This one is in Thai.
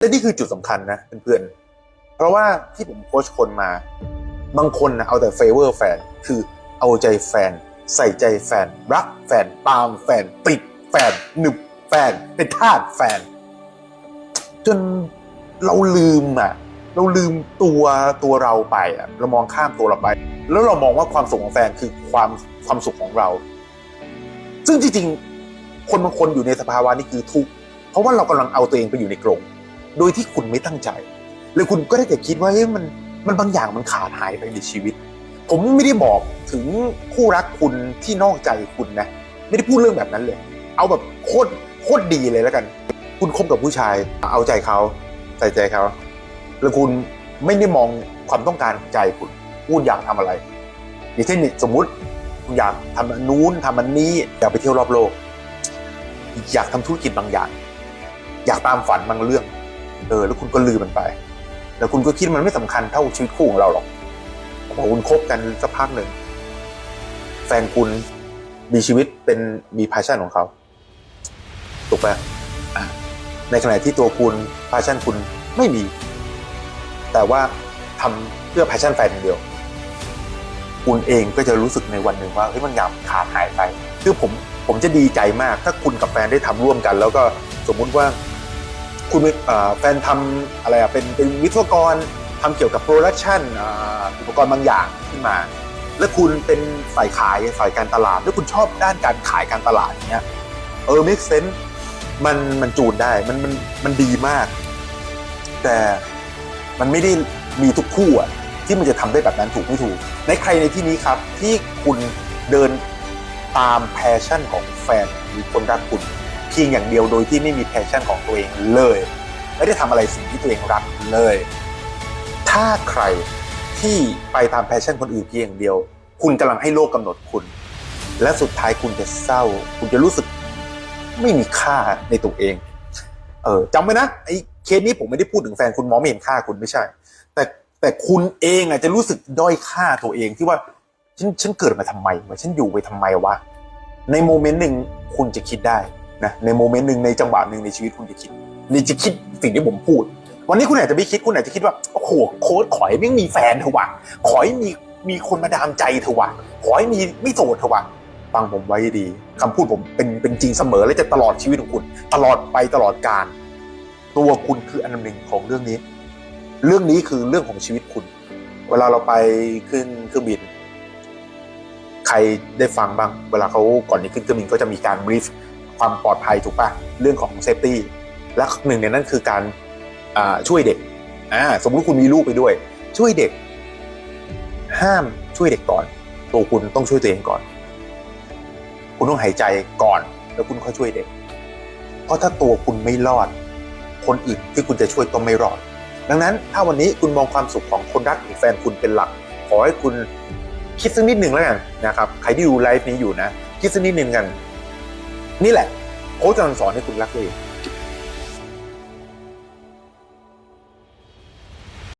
และนี่คือจุดสำคัญนะเพื่อนๆ เพราะว่าที่ผมโค้ชคนมา บางคนนะเอาแต่เฟเวอร์แฟน คือเอาใจแฟน ใส่ใจแฟน รักแฟน ตามแฟน ติดแฟน หนึบแฟน เป็นทาสแฟน จนเราลืมอะ เราลืมตัวตัวเราไปอะ เรามองข้ามตัวเราไป แล้วเรามองว่าความสุขของแฟนคือความความสุขของเรา ซึ่งจริงๆ คนบางคนอยู่ในสภาวะนี้คือทุกข์ เพราะว่าเรากำลังเอาตัวเองไปอยู่ในกรง โดยที่คุณไม่ตั้งใจหรือคุณก็ได้แต่คิดว่าเฮ้ยมันมันบางอย่างมันขาดหายไปในชีวิต ผมไม่ได้บอกถึงคู่รักคุณที่นอกใจคุณนะ ไม่ได้พูดเรื่องแบบนั้นเลย เอาแบบโคตรโคตรดีเลยแล้วกัน คุณคบกับผู้ชาย เอาใจเขาใส่ใจเขาแล้วคุณไม่ได้มองความต้องการใจคุณคุณอยากทำอะไร อย่างเช่นสมมุติคุณอยากทำอันนู้นทำอันนี้อยากไปเที่ยวรอบโลก อยากทำธุรกิจบางอย่าง อยากตามฝันบางเรื่อง เออแล้วคุณก็ลืมมันไป แล้วคุณก็คิดมันไม่สำคัญเท่าชีวิตคู่ของเราหรอกพอคุณคบกันสักพักหนึ่งแฟนคุณมีชีวิตเป็นมีพาชั่นของเขาถูกไหมในขณะที่ตัวคุณพาชั่นคุณไม่มี แต่ว่าทำเพื่อพาชั่นแฟนอย่างเดียว คุณเองก็จะรู้สึกในวันหนึ่งว่าเฮ้ยมันอยากขาดหายไป คือผมผมจะดีใจมากถ้าคุณกับแฟนได้ทำร่วมกัน แล้วก็สมมุติว่า คุณแฟนทำอะไรอะเป็นเป็นวิศวกรทำเกี่ยวกับโปรดักชันอุปกรณ์บางอย่างขึ้นมา แล้วคุณเป็นฝ่ายขายฝ่ายการตลาด แล้วคุณชอบด้านการขายการตลาดเงี้ยเออ make sense มันมันจูนได้มันมันมันดีมาก แต่มันไม่ได้มีทุกคู่อะที่มันจะทำได้แบบนั้นถูกไม่ถูก ในใครในที่นี้ครับ ที่คุณเดินตามแพชชั่นของแฟนหรือคนรักคุณ เพียงอย่างเดียวโดยที่ไม่มีแพชชั่นของตัวเองเลย ไม่ได้ทำอะไรสิ่งที่ตัวเองรักเลย ถ้าใครที่ไปตามแพชชั่นคนอื่นเพียงอย่างเดียว คุณกำลังให้โลกกำหนดคุณ และสุดท้ายคุณจะเศร้า คุณจะรู้สึกไม่มีค่าในตัวเอง เออจำไว้นะไอ้เคสนี้ผมไม่ได้พูดถึงแฟนคุณมองไม่เห็นค่าคุณไม่ใช่ แต่แต่คุณเองอาจจะรู้สึกด้อยค่าตัวเองที่ว่าฉันฉันเกิดมาทำไมวะฉันอยู่ไปทำไมวะในโมเมนต์หนึ่งคุณจะคิดได้ นะในโมเมนต์หนึ่งในจังหวะหนึ่งในชีวิตคุณจะคิดนี่จะคิดสิ่งที่ผมพูด วันนี้คุณอาจจะไม่คิดคุณอาจจะคิดว่าโอ้โหโค้ดขอให้ไม่มีแฟนเถอะวะขอให้มีมีคนมาดามใจเถอะวะขอให้มีไม่โสดเถอะวะฟังผมไว้ดีคำพูดผมเป็นเป็นจริงเสมอและจะตลอดชีวิตของคุณ ตลอดไปตลอดกาลตัวคุณคืออันดับหนึ่งของเรื่องนี้ เรื่องนี้คือเรื่องของชีวิตคุณ เวลาเราไปขึ้นเครื่องบิน ใครได้ฟังบ้าง เวลาเขาก่อนจะขึ้นเครื่องบินก็จะมีการบรีฟ ความปลอดภัยถูกปะเรื่องของเซฟตี้และหนึ่งในนั้นคือการช่วยเด็กอ่าสมมุติคุณมีลูกไปด้วย ช่วยเด็ก ห้ามช่วยเด็กก่อน ตัวคุณต้องช่วยตัวเองก่อน คุณต้องหายใจก่อน แล้วคุณค่อยช่วยเด็ก เพราะถ้าตัวคุณไม่รอด คนอื่นที่คุณจะช่วยก็ไม่รอด ดังนั้นถ้าวันนี้คุณมองความสุขของคนรักหรือแฟนคุณเป็นหลัก ขอให้คุณคิดสักนิดหนึ่งแล้วกันนะครับ ใครที่ดูไลฟ์นี้อยู่นะ คิดสักนิดหนึ่งกัน นี่แหละโค้ชกำลังสอนให้คุณรักตัวเอง